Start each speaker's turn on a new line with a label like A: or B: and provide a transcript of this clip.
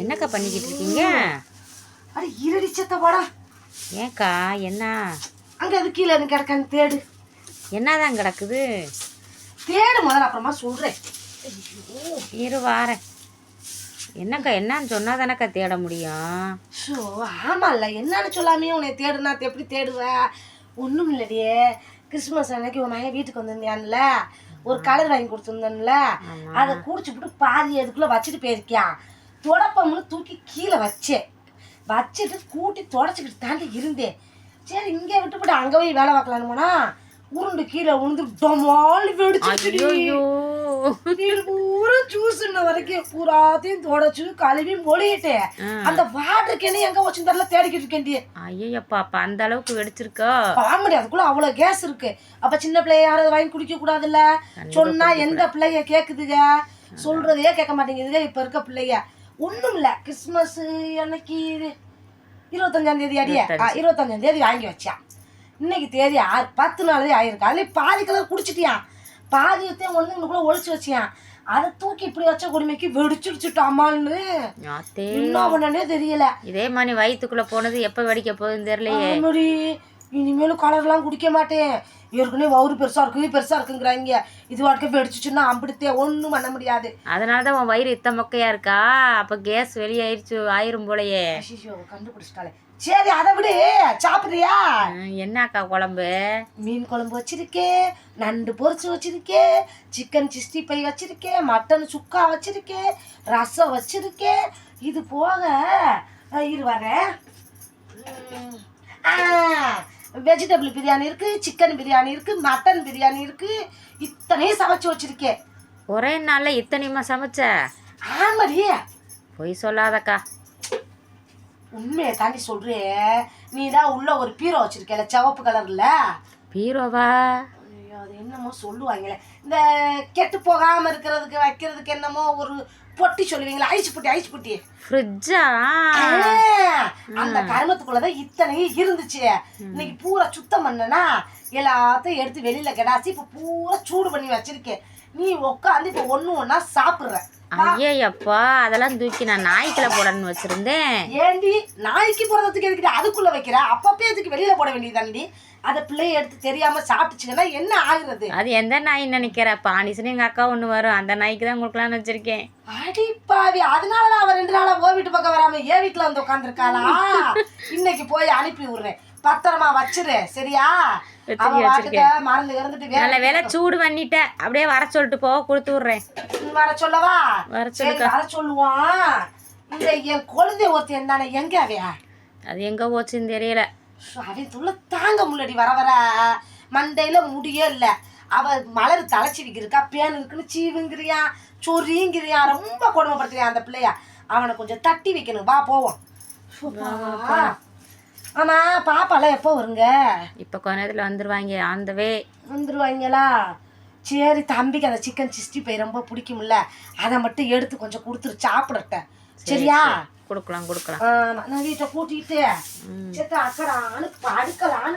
A: என்னக்கா பண்ணிக்கிட்டு இருக்கீங்க
B: அட இருடி செத்த போடா
A: ஏன்க்கா என்ன?
B: அங்க அது கீழே எனக்கு கிடக்கான்னு தேடு.
A: என்னதான் கிடக்குது?
B: தேடு முதல்ல அப்புறமா சொல்றேன்.
A: இரு வாரேன். என்னக்கா என்னன்னு சொன்னா தானக்கா தேட முடியும்?
B: ஷோ ஆமால்ல என்னன்னு சொல்லாமே உன்னை தேடுனா எப்படி தேடுவ? ஒன்றும் இல்லடியே கிறிஸ்மஸ் அன்னைக்கு உன் மகன் வீட்டுக்கு வந்திருந்தியான்ல? ஒரு கலர் வாங்கி கொடுத்துருந்தேன்ல? அதை குடிச்சு விட்டு பாதி அதுக்குள்ள வச்சுட்டு போயிருக்கியான் தொடப்பம்னு தூக்கி கீழே வச்சேன். வச்சுட்டு கூட்டி தொடச்சிக்கிட்டு தாண்டி இருந்தேன். சரி இங்கே விட்டுவிட்டு அங்கே போய் வேலை பார்க்கலான்னு போனா உருண்டு கீழே விழுந்து டொமால் வெடிச்சு பூரா ஜூஸ் வரைக்கும் பூராத்தையும் தொடச்சு கழுவி மொழியிட்டேன். அந்த வாட்டர் கேனு எங்க வச்சு தெரியல தேடிக்கிட்டு இருக்கேன்டி
A: ஐயப்பா அப்ப அந்த அளவுக்கு வெடிச்சிருக்கோ?
B: ஆமாடி அதுக்குள்ள அவ்வளவு கேஸ் இருக்கு. அப்ப சின்ன பிள்ளைய யாராவது வாங்கி குடிக்க கூடாதுல்ல சொன்னா எந்த பிள்ளைய கேக்குதுங்க சொல்றதையே கேட்க மாட்டேங்குதுங்க இப்ப இருக்க பிள்ளைய. ஒண்ணும் இல்ல கிறிஸ்மஸ் அன்னைக்கு இது இருபத்தஞ்சாம் தேதி அடியே இருபத்தஞ்சாம் தேதி வாங்கி வச்சான் இன்னைக்கு தேதி ஆறு பத்து நாளே ஆயிருக்கு அதுல பாதி கலர் குடிச்சிட்டியான் பாதியத்தையும் ஒண்ணுங்களுக்குள்ள ஒளிச்சு வச்சியான் அதை தூக்கி இப்படி வச்ச கொடுமைக்கு வெடிச்சுடுச்சுட்டாமான்னு என்ன பண்ணனே தெரியல
A: இதே மாதிரி வயித்துக்குள்ள போனது எப்ப வெடிக்க போகுதுன்னு தெரியலையே
B: இனிமேலும் கலர்லாம் குடிக்க மாட்டேன். ஏற்கனவே வவுறு பெருசா இருக்கு பெருசா இருக்குங்கிறாங்க. இது வாட்டுக்கு வெடிச்சுச்சுன்னா அம்பிடுத்தே ஒண்ணும் பண்ண முடியாது.
A: அதனாலதான் உன் வயிறு இத்த மொக்கையா இருக்கா? அப்ப கேஸ் வெளியாயிருச்சு ஆயிரும் போலயே.
B: ஐயோ கண்டுபிடிச்சிட்டாலே. சரி அதை விடு. சாப்பிடுறியா?
A: என்னக்கா குழம்பு?
B: மீன் குழம்பு வச்சிருக்கேன் நண்டு பொரிச்சு வச்சிருக்கேன் சிக்கன் சிக்ஸ்டி ஃபைவ் வச்சிருக்கேன் மட்டன் சுக்கா வச்சிருக்கேன் ரசம் வச்சிருக்கேன். இது போக இரு வரேன். வெஜிடபிள் பிரியாணி இருக்கு சிக்கன் பிரியாணி இருக்கு மட்டன் பிரியாணி இருக்கு. இத்தனையும் சமைச்சு வச்சிருக்கேன்
A: ஒரே நாள்ல இத்தனையுமா சமைச்ச?
B: ஆமாடி.
A: பொய் சொல்லாதக்கா.
B: உண்மையை தாண்டி சொல்றேன் நீ தான் உள்ள ஒரு பீரோ வச்சிருக்கல சிவப்பு கலர்ல.
A: பீரோவா?
B: அது என்னமோ சொல்லுவாங்களே. இந்த கெட்டு போகாம இருக்கிறதுக்கு வைக்கிறதுக்கு என்னமோ ஒரு பொட்டி சொல்லுவீங்களா ஐஸ் பொட்டி ஐஸ் பொட்டி.
A: ஃப்ரிட்ஜா?
B: அந்த கருமத்துக்குள்ளதான் இத்தனையும் இருந்துச்சு. இன்னைக்கு பூரா சுத்தம் பண்ணனா எல்லாத்தையும் எடுத்து வெளியில கிடாசி இப்ப பூரா சூடு பண்ணி வச்சிருக்கேன். நீ உட்காந்து இப்ப ஒண்ணு ஒண்ணா சாப்பிடுற.
A: ஐயப்பா அதெல்லாம் தூக்கி நான் நாய்க்குள்ள போடணும்னு வச்சிருந்தேன்.
B: ஏண்டி நாய்க்கு போறதுக்கு எதுக்கு அதுக்குள்ள வைக்கிற? அப்பப்பே அதுக்கு வெளியில போட வேண்டியதாண்டி அதை பிள்ளைய எடுத்து தெரியாம சாப்பிட்டுச்சுங்கன்னா என்ன ஆகுறது?
A: அது எந்த நாய் நினைக்கிற? பாண்டிசன் எங்க அக்கா ஒண்ணு வரும். அந்த நாய்க்கு தான் கொடுக்கலாம்னு வச்சிருக்கேன்.
B: அடிப்பாவி அதனாலதான் அவ ரெண்டு நாளா ஓ வீட்டு பக்கம் வராம ஏன் வீட்டுல வந்து உட்காந்துருக்காளா இன்னைக்கு போய் அனுப்பி விடுறேன். பத்திரமா வச்சிரு சரியா?
A: வச்சிருக்கேன்,
B: வேற
A: நல்ல வேலை சூடு பண்ணிட்ட. அப்படியே வர சொல்லிட்டு போக கொடுத்து விட்றேன்.
B: வர சொல்லவா?
A: வர
B: சரி வர சொல்லுவான் இந்த என் குழந்தை ஒருத்தன் தானே எங்க அவையா
A: அது எங்க போச்சுன்னு தெரியல.
B: அவன் துள்ள தாங்க முன்னாடி வர வர. மண்டையில முடியே இல்ல. அவ மலர் தலைச்சிவிக்கு இருக்கா பேன் இருக்குன்னு சீவுங்கிறியா சொரிங்கிறியா ரொம்ப கொடுமைப்படுத்துறியா அந்த பிள்ளைய. அவனை கொஞ்சம் தட்டி வைக்கணும். வா. போவோம். சுப்பா. ஆமா பாப்பாலாம் எப்போ வருங்க?
A: இப்ப கொஞ்ச நேரத்துல வந்துருவாங்க அந்த வே
B: வந்துருவாங்களா? சரி தம்பிக்கு அந்த சிக்கன் சிக்ஸ்டி ஃபைவ் ரொம்ப பிடிக்கும்ல அதை மட்டும் எடுத்து கொஞ்சம் கொடுத்துரு சாப்பிடட்டேன் சரியா?
A: கொடுக்கலாம் கொடுக்கலாம்.
B: ஆமா நான் வீட்டை கூட்டிட்டு
A: ம்.
B: சேத்தா அக்கடா அனுப்பு அடுக்கலான்னு